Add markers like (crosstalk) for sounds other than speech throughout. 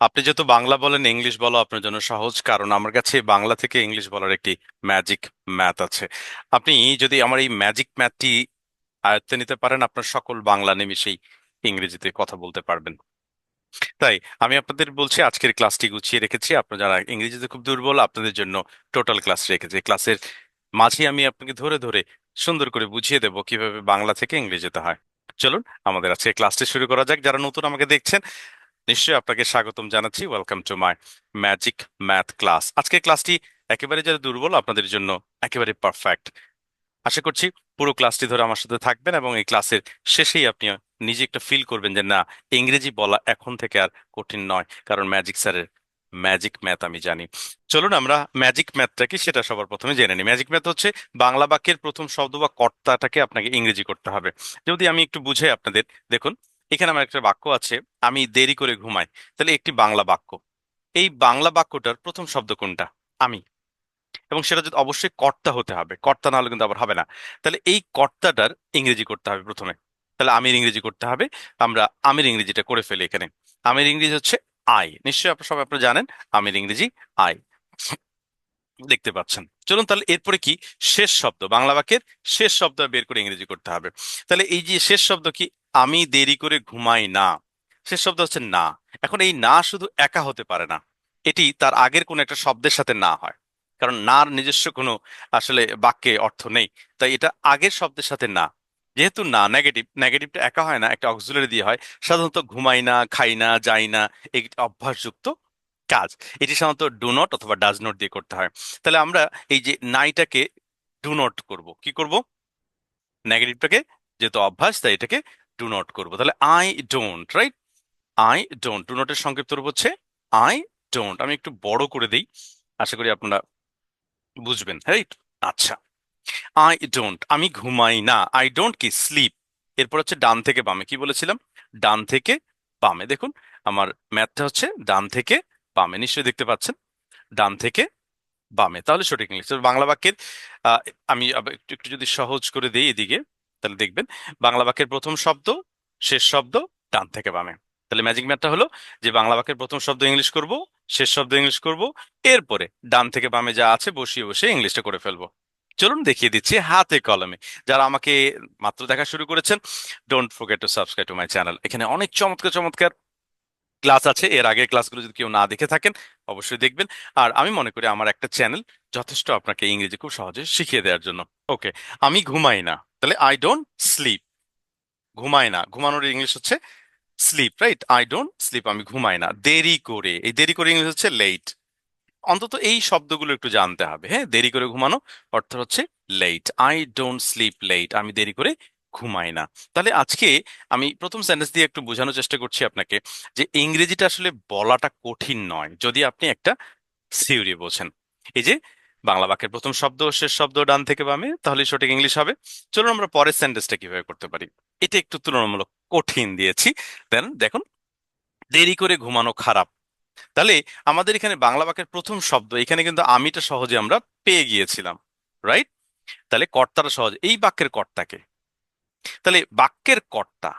আপনি যেহেতু বাংলা বলেন, ইংলিশ বলো আপনার জন্য সহজ, কারণ আমার কাছে বাংলা থেকে ইংলিশ বলার একটি ম্যাজিক ম্যাথ আছে। আপনি যদি আমার এই ম্যাজিক ম্যাথটি আয়ত্তে নিতে পারেন, আপনার সকল বাংলা নিমিশেই ইংরেজিতে কথা বলতে পারবেন। তাই আমি আপনাদের বলছি, আজকের ক্লাসটি গুছিয়ে রেখেছি। আপনারা যারা ইংরেজিতে খুব দুর্বল, আপনাদের জন্য টোটাল ক্লাস রেখেছি। ক্লাসের মাঝে আমি আপনাকে ধরে ধরে সুন্দর করে বুঝিয়ে দেব কীভাবে বাংলা থেকে ইংরেজিতে হয়। চলুন, আমাদের আজকে ক্লাসটি শুরু করা যাক। যারা নতুন আমাকে দেখছেন নিশ্চয়ই আপনাকে স্বাগতম জানাচ্ছি। Welcome to my magic math class আজকের ক্লাসটি একেবারে যারা দুর্বল, আপনাদের জন্য একেবারে পারফেক্ট আশা করছি পুরো ক্লাসটি ধরে আমার সাথে থাকবেন এবং এই ক্লাসের শেষেই আপনি নিজে একটা ফিল করবেন যে, না, ইংরেজি বলা এখন থেকে আর কঠিন নয়, কারণ ম্যাজিক স্যারের ম্যাজিক ম্যাথ আমি জানি। চলুন আমরা ম্যাজিক ম্যাথটা কি সেটা সবার প্রথমে জেনে নিই। ম্যাজিক ম্যাথ হচ্ছে বাংলা বাক্যের প্রথম শব্দ বা কর্তাটাকে আপনাকে ইংরেজি করতে হবে। যদি আমি একটু বুঝাই আপনাদের, দেখুন এখানে আমার একটা বাক্য আছে, আমি দেরি করে ঘুমাই। তাহলে একটি বাংলা বাক্য। এই বাংলা বাক্যটার প্রথম শব্দ কোনটা? আমি। এবং সেটা যদি অবশ্যই কর্তা হতে হবে, কর্তা না হলে কিন্তু আবার হবে না। তাহলে এই কর্তাটার ইংরেজি করতে হবে প্রথমে। তাহলে আমির ইংরেজি করতে হবে, আমরা আমির ইংরেজিটা করে ফেলি এখানে। আমির ইংরেজি হচ্ছে আই। নিশ্চয়ই আপনারা সবাই আপনারা জানেন, আমির ইংরেজি আই। দেখতে পাচ্ছেন। চলুন তাহলে এরপরে কি? শেষ শব্দ, বাংলা বাক্যের শেষ শব্দ বের করে ইংরেজি করতে হবে। তাহলে এই যে শেষ শব্দ কি? আমি দেরি করে ঘুমাই না। শেষ শব্দ হচ্ছে না। এখন এই না শুধু একা হতে পারে না। এটি তার আগের কোনো একটা শব্দের সাথে না হয়। কারণ নার নিজস্ব কোনো আসলে বাক্যে অর্থ নেই। তাই এটা আগের শব্দের সাথে না। যেহেতু না নেগেটিভ নেগেটিভটা একা হয় না, একটা অক্সিলারি দিয়ে হয়, সাধারণত ঘুমাই না, খাই না, যাই না, এই অভ্যাসযুক্ত কাজ। এটি সাধারণত ডু নট অথবা ডাজ নট দিয়ে করতে হয়। তাহলে আমরা এই যে নাইটাকে ডু নট করব। কি করব? নেগেটিভটাকে যেহেতু অভ্যাস, তাই এটাকে ডু নট করব। তাহলে I don't right I don't do নটের সংক্ষিপ্ত রূপ হচ্ছে আই ডোন্ট আমি একটু বড় করে দিই, আশা করি আপনারা বুঝবেন রাইট আচ্ছা আই ডোন্ট আমি ঘুমাই না আই ডোন্ট কি স্লিপ এরপর হচ্ছে ডান থেকে বামে, কি বলেছিলাম? ডান থেকে বামে। দেখুন, আমার ম্যাথটা হচ্ছে ডান থেকে বামে, নিশ্চয়ই দেখতে পাচ্ছেন? ডান থেকে বামে, তাহলে সঠিক ইংলিশ বাংলা বাক্যের আমি একটু একটু যদি সহজ করে দিই এদিকে। তাহলে দেখবেন বাংলা বাক্যের প্রথম শব্দ, শেষ শব্দ ডান থেকে বামে। তাহলে ম্যাজিক ম্যাথটা হলো যে বাংলা বাক্যের প্রথম শব্দ ইংলিশ করব, শেষ শব্দ ইংলিশ করব, এরপরে ডান থেকে বামে যা আছে বসিয়ে বসে ইংলিশটা করে ফেলব। চলুন দেখিয়ে দিচ্ছি হাতে কলমে। যারা আমাকে মাত্র দেখা শুরু করেছেন don't forget to subscribe to my channel এখানে অনেক চমৎকার চমৎকার ক্লাস আছে, এর আগের ক্লাসগুলো যদি কেউ না দেখে থাকেন, অবশ্যই দেখবেন। আর আমি মনে করি আমার একটা চ্যানেল যথেষ্ট আপনাকে ইংরেজি খুব সহজে শিখিয়ে দেওয়ার জন্য। ওকে, আমি ঘুমাই না, তাহলে আই ডোন্ট স্লিপ ঘুমাই না, ঘুমানোর ইংলিশ হচ্ছে sleep right I don't sleep আমি ঘুমাই না, দেরি করে। এই দেরি করে ইংলিশ হচ্ছে লেট অন্তত এই শব্দগুলো একটু জানতে হবে হ্যাঁ? দেরি করে ঘুমানো অর্থ হচ্ছে late I don't sleep late আমি দেরি করে ঘুমাই না। তাহলে আজকে আমি প্রথম সেন্টেন্স দিয়ে একটু বোঝানোর চেষ্টা করছি আপনাকে যে ইংরেজিটা আসলে বলাটা কঠিন নয়, যদি আপনি একটা থিওরি বোঝেন। এই যে বাংলা বাক্যের প্রথম শব্দ, শেষ শব্দ, ডান থেকে বামে তাহলে সঠিক ইংলিশ হবে। চলুন আমরা পরের সেন্টেন্সটা কীভাবে করতে পারি। এটা একটু তুলনামূলক কঠিন দিয়েছি। দেন দেখুন, দেরি করে ঘুমানো খারাপ। তাহলে আমাদের এখানে বাংলা বাক্যের প্রথম শব্দ, এখানে কিন্তু আমিটা সহজে আমরা পেয়ে গিয়েছিলাম রাইট তাহলে কর্তাটা সহজ, এই বাক্যের কর্তাকে তাহলে বাক্যের কর্তা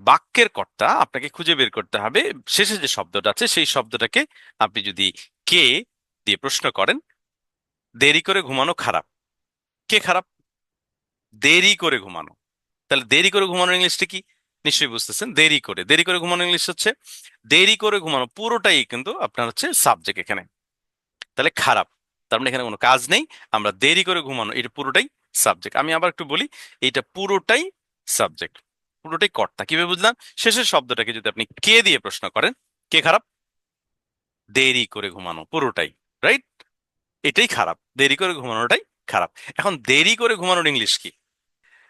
বাক্যের কর্তা আপনাকে খুঁজে বের করতে হবে। শেষে যে শব্দটা আছে, সেই শব্দটাকে আপনি যদি কে দিয়ে প্রশ্ন করেন, দেরি করে ঘুমানো খারাপ। কে খারাপ? দেরি করে ঘুমানো। তাহলে দেরি করে ঘুমানোর ইংলিশটা কি? নিশ্চয়ই বুঝতেছেন, দেরি করে। দেরি করে ঘুমানো ইংলিশ হচ্ছে, দেরি করে ঘুমানো পুরোটাই কিন্তু আপনার হচ্ছে সাবজেক্ট এখানে। তাহলে খারাপ, তার মানে এখানে কোনো কাজ নেই, আমরা দেরি করে ঘুমানো, এটা পুরোটাই সাবজেক্ট আমি আবার একটু বলি এটা পুরোটাই সাবজেক্ট পুরোটাই কর্তা। কীভাবে বুঝলাম? শেষের শব্দটাকে যদি আপনি কে দিয়ে প্রশ্ন করেন, কে খারাপ? দেরি করে ঘুমানো, পুরোটাই রাইট এটাই খারাপ। দেরি করে ঘুমানোটাই খারাপ। এখন দেরি করে ঘুমানোর ইংলিশ কি?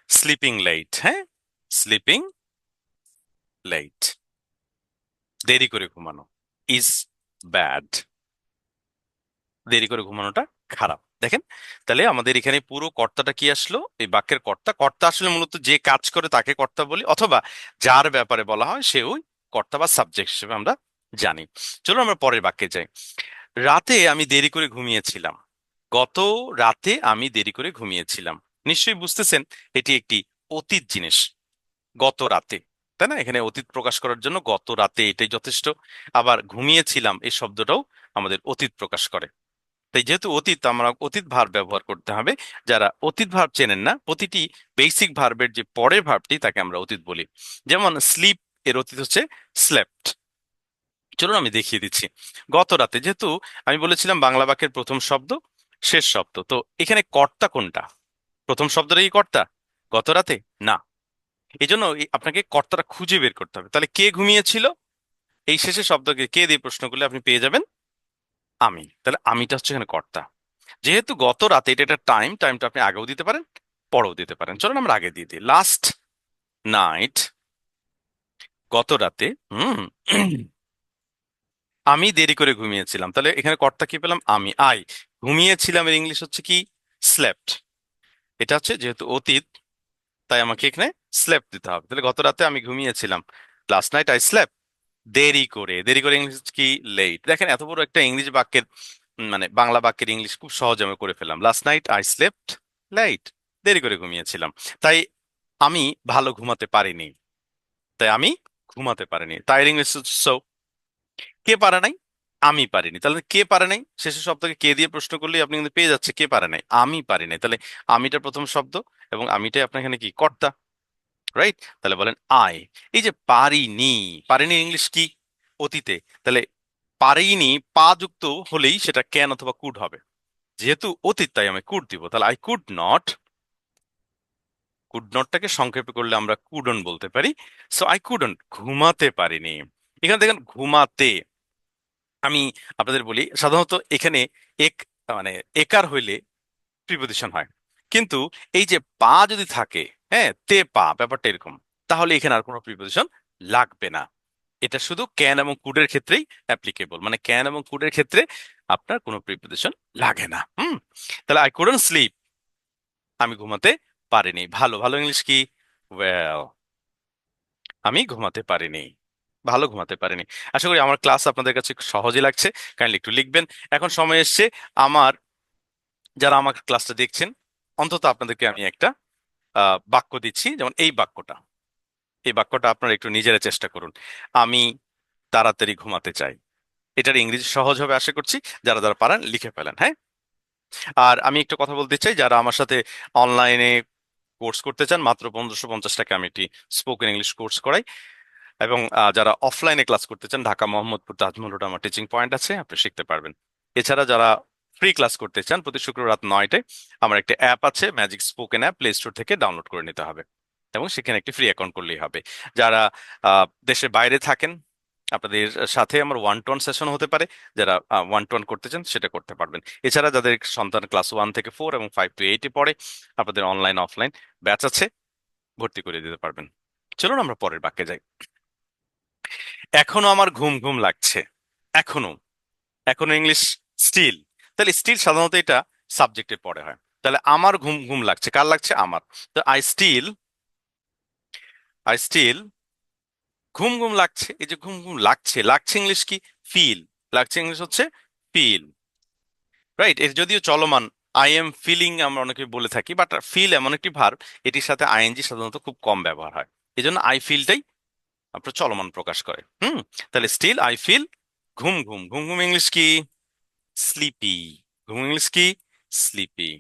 স্লিপিং লাইট হ্যাঁ? স্লিপিং লাইট দেরি করে ঘুমানো ইজ ব্যাড দেরি করে ঘুমানোটা খারাপ। দেখেন, তাহলে আমাদের এখানে পুরো কর্তাটা কি আসলো? এই বাক্যের কর্তা। কর্তা আসলে মূলত যে কাজ করে তাকে কর্তা বলি, অথবা যার ব্যাপারে বলা হয় সে ওই কর্তা বা সাবজেক্ট হিসেবে আমরা জানি। চলো আমরা পরের বাক্যে যাই। রাতে আমি দেরি করে ঘুমিয়েছিলাম। গত রাতে আমি দেরি করে ঘুমিয়েছিলাম। নিশ্চয়ই বুঝতেছেন, এটি একটি অতীত জিনিস। গত রাতে, তাই না? এখানে অতীত প্রকাশ করার জন্য গত রাতে এটাই যথেষ্ট। আবার ঘুমিয়েছিলাম, এই শব্দটাও আমাদের অতীত প্রকাশ করে। তাই যেহেতু অতীত আমরা অতীত ভার্ব ব্যবহার করতে হবে, যারা অতীত ভার্ব চেনেন না, প্রতিটি বেসিক ভার্বের যে পরের ভার্বটি তাকে আমরা অতীত বলি। যেমন স্লিপ এর অতীত হচ্ছে স্লেপ্ট চলুন আমি দেখিয়ে দিচ্ছি। গত রাতে যেহেতু আমি বলেছিলাম বাংলা বাক্যের প্রথম শব্দ, শেষ শব্দ, তো এখানে কর্তা কোনটা? প্রথম শব্দটাই কর্তা? গত রাতে? না। এই জন্য আপনাকে কর্তাটা খুঁজে বের করতে হবে। তাহলে কে ঘুমিয়েছিল? এই শেষের শব্দকে কে দিয়ে প্রশ্ন করলে আপনি পেয়ে যাবেন? আমি। তাহলে আমিটা হচ্ছে এখানে কর্তা। যেহেতু গত রাতে এটা একটা টাইম টাইমটা আপনি আগেও দিতে পারেন, পরেও দিতে পারেন। চলুন আমরা আগে দিয়ে দিই। লাস্ট নাইট গত রাতে, হুম, আমি দেরি করে ঘুমিয়েছিলাম। তাহলে এখানে কর্তা কি পেলাম? আমি। আই, ঘুমিয়েছিলাম এর ইংলিশ হচ্ছে কি? স্লেপ্ট এটা হচ্ছে যেহেতু অতীত, তাই আমাকে এখানে স্লেপ দিতে হবে। তাহলে গত রাতে আমি ঘুমিয়েছিলাম। লাস্ট নাইট আই স্লেপ দেরি করে দেরি করে ইংলিশ কি লেট দেখেন এত বড় একটা ইংলিশ বাক্যের মানে বাংলা বাক্যের ইংলিশ খুব সহজে আমি করে ফেললাম। Last night I slept light দেরি করে ঘুমিয়েছিলাম। তাই আমি ভালো ঘুমাতে পারিনি। তাই আমি ঘুমাতে পারিনি। তাই ইংলিশ সো কে পারে নাই? আমি পারিনি। তাহলে কে পারে নাই? শেষের শব্দকে কে দিয়ে প্রশ্ন করলেই আপনি কিন্তু পেয়ে যাচ্ছে কে পারে নাই? আমি পারি নাই। তাহলে আমিটা প্রথম শব্দ এবং আমিটাই আপনার এখানে কি? কর্তা। রাইট তাহলে বলেন আই এই যে পারিনি পারিনি ইংলিশ কি? অতীতে। তাহলে পারিনি, পা যুক্ত হলেই সেটা ক্যান অথবা কুড হবে। যেহেতু অতীত, তাই আমি কুড দিব। তাহলে আই কুড নট কুড নটটাকে সংক্ষেপে করলে আমরা কুডন বলতে পারি। সো আই কুডন ঘুমাতে পারিনি। এখানে দেখেন ঘুমাতে। আমি আপনাদের বলি, সাধারণত এখানে এক মানে একার হইলে প্রিপোজিশন হয়। কিন্তু এই যে পা যদি থাকে হ্যাঁ তে পা, ব্যাপারটা এরকম। তাহলে এখানে আর কোনো প্রিপোজিশন লাগবে না। এটা শুধু ক্যান এবং কুডের ক্ষেত্রেই অ্যাপ্লিকেবল মানে ক্যান এবং কুডের ক্ষেত্রে আপনার কোনো প্রিপোজিশন লাগে না। হুম? তাহলে আই কুডন্ট স্লিপ আমি ঘুমাতে পারিনি। ভালো ভালো ইংলিশ কি? ওয়েল আমি ঘুমাতে পারিনি। ভালো ঘুমাতে পারিনি। আশা করি আমার ক্লাস আপনাদের কাছে সহজে লাগছে। কাইন্ডলি একটু লিখবেন। এখন সময় এসছে আমার, যারা আমার ক্লাসটা দেখছেন, অন্তত আপনাদেরকে আমি একটা বাক্য দিচ্ছি। যেমন এই বাক্যটা। এই বাক্যটা আপনারা একটু নিজেরা চেষ্টা করুন। আমি তাড়াতাড়ি ঘুমাতে চাই। এটার ইংরেজি সহজ হবে আশা করছি। যারা যারা পারেন লিখে ফেলেন হ্যাঁ? আর আমি একটু কথা বলতে চাই, যারা আমার সাথে অনলাইনে কোর্স করতে চান, মাত্র পনেরোশো পঞ্চাশ টাকা আমি একটি স্পোকেন ইংলিশ কোর্স করাই। এবং যারা অফলাইনে ক্লাস করতে চান, ঢাকা, মোহাম্মদপুর, তাজমহল রোড আমার টিচিং পয়েন্ট আছে, আপনি শিখতে পারবেন। এছাড়া যারা ফ্রি ক্লাস করতে চান, প্রতি শুক্রবার রাত নয়টায় আমার একটা অ্যাপ আছে magic spoken app play store থেকে ডাউনলোড করে নিতে হবে। এবং সেখানে একটি ফ্রি অ্যাকাউন্ট করলেই হবে। যারা দেশের বাইরে থাকেন, আপনাদের সাথে আমার ওয়ান টু ওয়ান সেশন হতে পারে। যারা ওয়ান টু ওয়ান করতে চান, সেটা করতে পারবেন। এছাড়া যাদের সন্তান ক্লাস ওয়ান থেকে ফোর এবং ফাইভ টু এইটে পড়ে, আপনাদের অনলাইন অফলাইন ব্যাচ আছে, ভর্তি করে দিতে পারবেন। চলুন আমরা পরের বাক্যে যাই। এখনও আমার ঘুম ঘুম লাগছে। এখনও। এখনও ইংলিশ স্টিল তাহলে স্টিল সাধারণত এটা সাবজেক্টের পরে হয়। তাহলে আমার ঘুম ঘুম লাগছে। কার লাগছে? আমার। তো আই স্টিল আই স্টিল ঘুম ঘুম লাগছে। এই যে ঘুম ঘুম লাগছে। লাগছে ইংলিশ কি? ফিল লাগছে ইংলিশ হচ্ছে ফিল রাইট এর যদিও চলমান আই এম ফিলিং আমরা অনেকে বলে থাকি বাট ফিল এমন একটি ভার এটির সাথে আইএনজি সাধারণত খুব কম ব্যবহার হয়। এই জন্য আই ফিলটাই আপনার চলমান প্রকাশ করে। হুম? তাহলে স্টিল আই ফিল ঘুম ঘুম। ঘুম ঘুম ইংলিশ কি? স্লিপি ঘুম ইংলিশ কি sleepy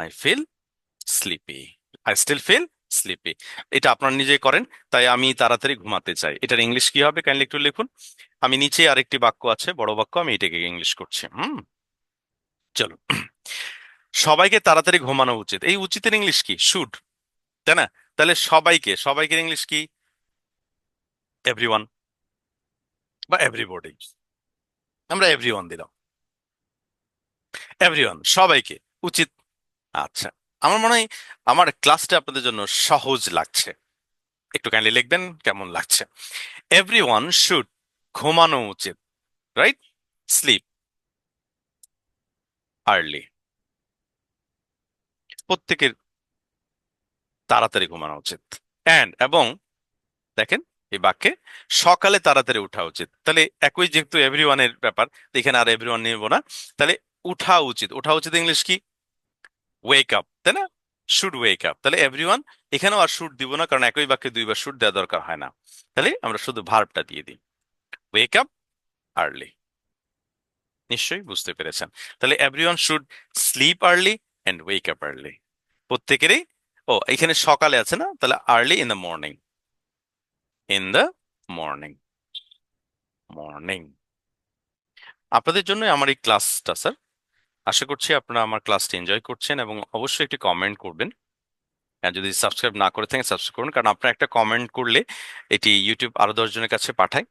I feel sleepy I still feel sleepy এটা আপনারা নিজে করেন, তাই আমি তাড়াতাড়ি ঘুমাতে চাই। এটার ইংলিশ কি হবে? কাইন্ডলি একটু লিখুন। আমি নিচে আরেকটি বাক্য আছে, বড় বাক্য, আমি এটাকে ইংলিশ করছি, হুম? চলো সবাইকে তাড়াতাড়ি ঘুমানো উচিত। এই উচিতের ইংলিশ কি? শুড তাই না? তাহলে সবাইকে সবাইকে ইংলিশ কি? এভরিওয়ান বা এভরিবডি আমরা এভরিওয়ান দিলাম। এভরিওয়ান সবাইকে, উচিত। আচ্ছা আমার মনে হয় আমার ক্লাসটা আপনাদের জন্য সহজ লাগছে। একটু কাইন্ডলি লিখবেন, কেমন লাগছে? এভরিওয়ান শুড ঘুমানো উচিত রাইট স্লিপ আর্লি প্রত্যেকের তাড়াতাড়ি ঘুমানো উচিত। অ্যান্ড এবং দেখেন এই বাক্যে, সকালে তাড়াতাড়ি উঠা উচিত। তাহলে একই যেহেতু এভরিওয়ানের ব্যাপার এখানে আর এভরিওয়ান নেব না। তাহলে উঠা উচিত। উঠা উচিত ইংলিশ কি? ওয়েক আপ তাই না? শুড ওয়েক আপ তাহলে এভরিওয়ান এখানেও আর শুট দিব না, কারণ একই বাক্যে দুইবার শুট দেওয়া দরকার হয় না। তাহলে আমরা শুধু ভার্বটা দিয়ে দিই। ওয়েক আপ আর্লি নিশ্চয়ই বুঝতে পেরেছেন। তাহলে everyone should sleep early and wake up early প্রত্যেকেরই, ও, এখানে সকালে আছে না? তাহলে early in the morning in the morning morning আপনাদের জন্য আমার এই ক্লাসটা স্যার আশা করছি আপনারা আমার ক্লাসটি এনজয় করছেন এবং অবশ্যই একটি কমেন্ট করবেন। আর যদি সাবস্ক্রাইব না করে থাকেন সাবস্ক্রাইব করুন, কারণ আপনারা একটা কমেন্ট করলে এটি ইউটিউব আরও দশজনের কাছে পাঠায়।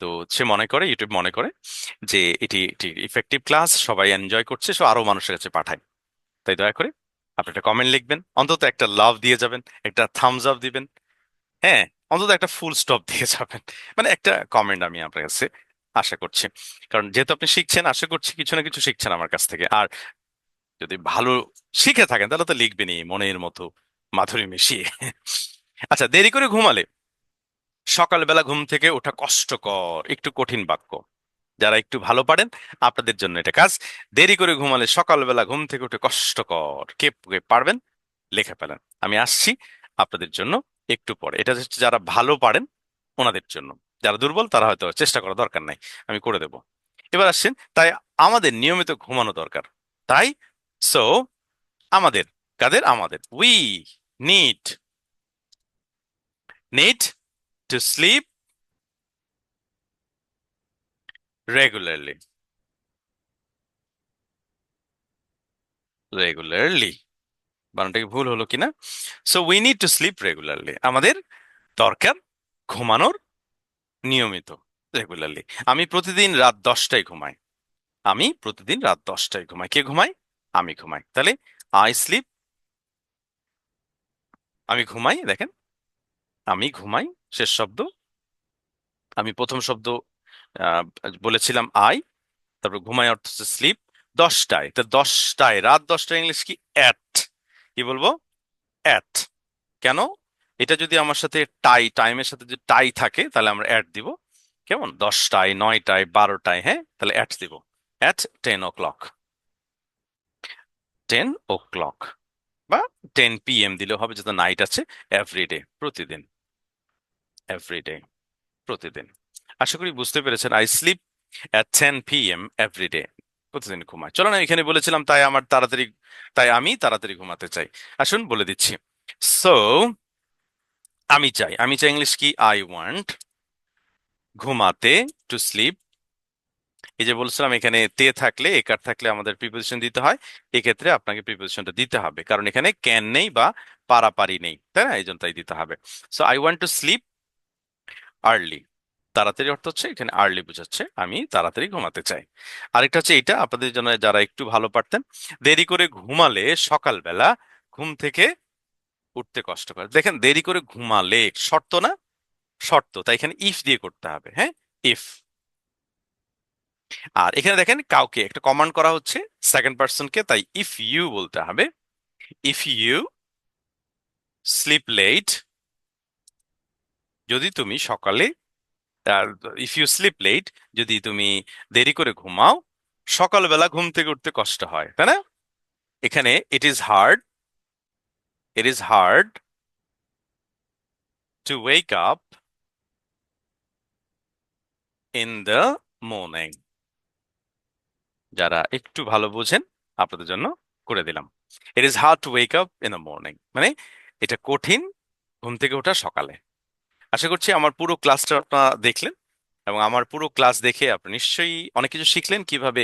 তো সে মনে করে ইউটিউব মনে করে যে এটি এটি ইফেক্টিভ ক্লাস সবাই এনজয় করছে, সো আরও মানুষের কাছে পাঠায়। তাই দয়া করে আপনি একটা কমেন্ট লিখবেন। অন্তত একটা লাভ দিয়ে যাবেন, একটা থামস আপ দিবেন। হ্যাঁ অন্তত একটা ফুল স্টপ (laughs) দিয়ে যাবেন। মানে একটা কমেন্ট আমি আপনার কাছে আশা করছি। কারণ যেহেতু আপনি শিখছেন, আশা করছি কিছু না কিছু শিখছেন আমার কাছ থেকে। আর যদি ভালো শিখে থাকেন, তাহলে তো লিখবেনই মনের মতো মাধুরী মিশিয়ে। আচ্ছা দেরি করে ঘুমালে। সকালবেলা ঘুম থেকে ওঠা কষ্টকর, একটু কঠিন বাক্য। যারা একটু ভালো পারেন, আপনাদের জন্য এটা কাজ। দেরি করে ঘুমালে সকালবেলা ঘুম থেকে উঠে কষ্টকর কে পারবেন, লেখা পেলেন আমি আসছি আপনাদের জন্য একটু পরে। এটা হচ্ছে যারা ভালো পারেন ওনাদের জন্য। যারা দুর্বল, তারা হয়তো চেষ্টা করা দরকার নাই। আমি করে দেব। এবার আসছেন, তাই আমাদের নিয়মিত ঘুমানো দরকার। তাই সো আমাদের, কাদের? আমাদের। We need need to sleep regularly regularly বানানটা ভুল হলো কিনা? So we need to sleep regularly আমাদের দরকার ঘুমানোর নিয়মিত রেগুলারলি আমি প্রতিদিন রাত দশটায় ঘুমাই। আমি প্রতিদিন রাত দশটায় ঘুমাই। কে ঘুমাই আমি ঘুমাই। তাহলে আই স্লিপ আমি ঘুমাই, দেখেন। আমি ঘুমাই, শেষ শব্দ। আমি প্রথম শব্দ বলেছিলাম আই তারপর ঘুমাই অর্থ হচ্ছে স্লিপ দশটায়, তা দশটায়, রাত দশটায় ইংলিশ কি? অ্যাট কি বলব? অ্যাট কেন? এটা যদি আমার সাথে টাই টাইমের সাথে যদি টাই থাকে, তাহলে আমরা অ্যাট দিব। কেমন? দশটায়, নয়টায়, বারোটায় হ্যাঁ? তাহলে অ্যাট দিব। At ten o'clock ten o'clock বা টেন পি এম দিলেও হবে, যেহেতু নাইট আছে এভরিডে প্রতিদিন। এভরিডে প্রতিদিন। আশা করি বুঝতে পেরেছেন। I sleep at ten P M everyday প্রতিদিন ঘুমাই চলো না, এখানে বলেছিলাম তাই আমার তাড়াতাড়ি, তাই আমি তাড়াতাড়ি ঘুমাতে চাই। আসুন, বলে দিচ্ছি। সো আমি চাই আমি চাই ইংলিশ কি? আই ওয়ান্ট ঘুমাতে টু স্লিপ এই যে বলছিলাম, এখানে তে থাকলে, একার থাকলে আমাদের প্রিপোজিশন দিতে হয়। এক্ষেত্রে আপনাকে প্রিপোজিশনটা দিতে হবে। কারণ এখানে ক্যান নেই বা পারাপারি নেই, তাই না? এই জন্য তাই দিতে হবে। So I want to sleep early তাড়াতাড়ি অর্থ হচ্ছে, এখানে আর্লি বোঝাচ্ছে, আমি তাড়াতাড়ি ঘুমাতে চাই। আরেকটা হচ্ছে এটা, আপনাদের জন্য যারা একটু ভালো পারতেন, দেরি করে ঘুমালে সকালবেলা ঘুম থেকে উঠতে কষ্ট করে। দেখেন, দেরি করে ঘুমালে শর্ত না? শর্ত, তাই এখানে ইফ দিয়ে করতে হবে হ্যাঁ? ইফ আর এখানে দেখেন, কাউকে, একটা কমান্ড করা হচ্ছে সেকেন্ড পার্সনকে তাই ইফ ইউ বলতে হবে। ইফ ইউ স্লিপ লেট যদি তুমি সকালে ইফ ইউ স্লিপ লেট যদি তুমি দেরি করে ঘুমাও, সকালবেলা ঘুম থেকে উঠতে কষ্ট হয়, তাই না? এখানে it is hard it is hard to wake up in the morning যারা একটু ভালো বোঝেন, আপনাদের জন্য করে দিলাম। It is hard to wake up in the morning মানে এটা কঠিন ঘুম থেকে ওঠা সকালে। আশা করছি আমার পুরো ক্লাসটা আপনারা দেখলেন এবং আমার পুরো ক্লাস দেখে আপনি নিশ্চয়ই অনেক কিছু শিখলেন কীভাবে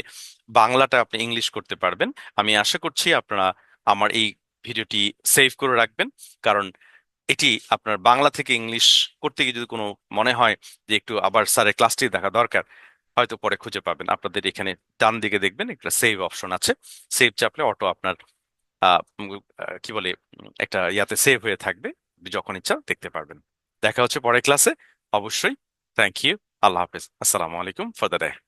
বাংলাটা আপনি ইংলিশ করতে পারবেন। আমি আশা করছি আপনারা আমার এই ভিডিওটি সেভ করে রাখবেন। কারণ এটি আপনার বাংলা থেকে ইংলিশ করতে গিয়ে যদি কোনো মনে হয় যে একটু আবার স্যারের ক্লাসটি দেখা দরকার, হয়তো পরে খুঁজে পাবেন। আপনাদের এখানে ডান দিকে দেখবেন একটা সেভ অপশন আছে। সেভ চাপলে অটো আপনার কি বলে, একটা ইয়াতে সেভ হয়ে থাকবে। যখন ইচ্ছা দেখতে পারবেন। দেখা হচ্ছে পরের ক্লাসে অবশ্যই থ্যাংক ইউ আল্লাহ হাফিজ। আসসালামু আলাইকুম ফর দ্য ডে